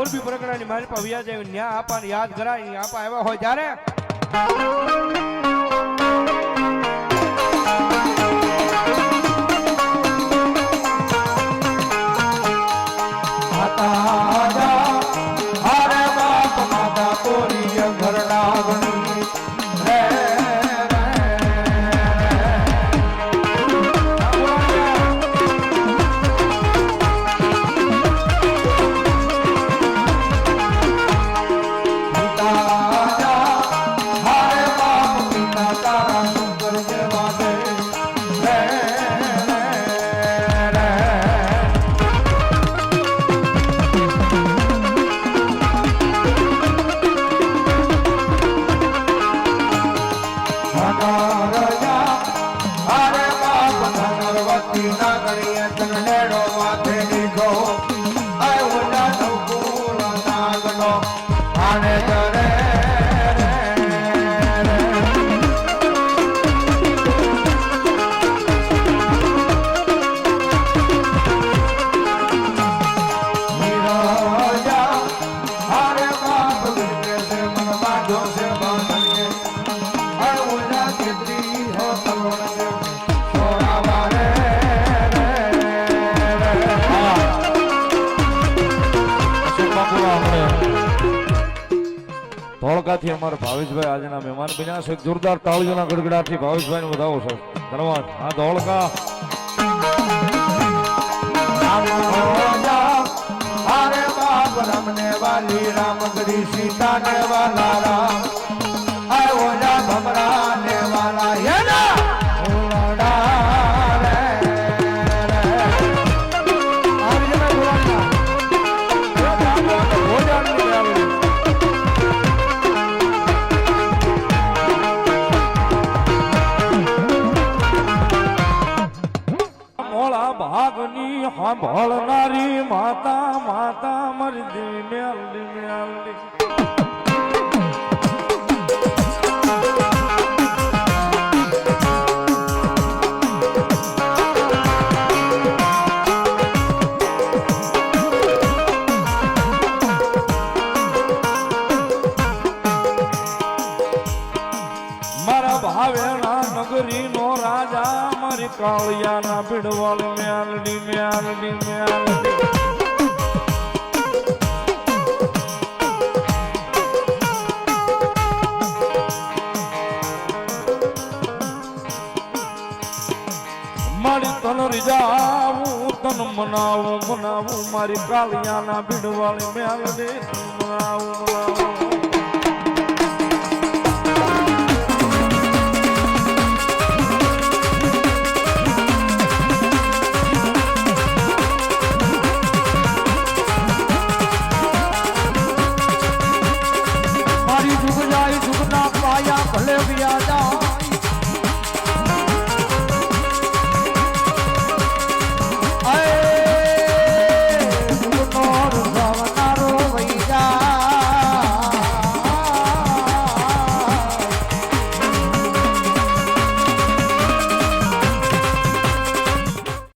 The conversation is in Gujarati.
મોરબી પ્રગટાની મારી પાસે વ્યાજ આવી ન્યા આપા યાદ કરાય આપા આવ્યા હોય ત્યારે. Hallelujah. ધોળકાથી અમારા ભાવેશભાઈ આજના મહેમાન બન્યા છે. જોરદાર તાળીઓના ગડગડાટથી ભાવેશભાઈ ને વધાવો છે. ધન્યવાદ. આ ધોળકા. વાલી રામ ગરી સીતા ને વાલા રામ. ભાગની સાંભળનારી માતા માતા મરજી મેલડી મેલડી મારી કાળિયાના ભીડવાળ મ્યાલડી મ્યાલડી મ્યાલડી. મારી તન રીજાવું, તન મનાવું મનાવું મારી કાળિયાના ભીડવાળી મ્યાલડી, મનાવું મનાવું. be your dog.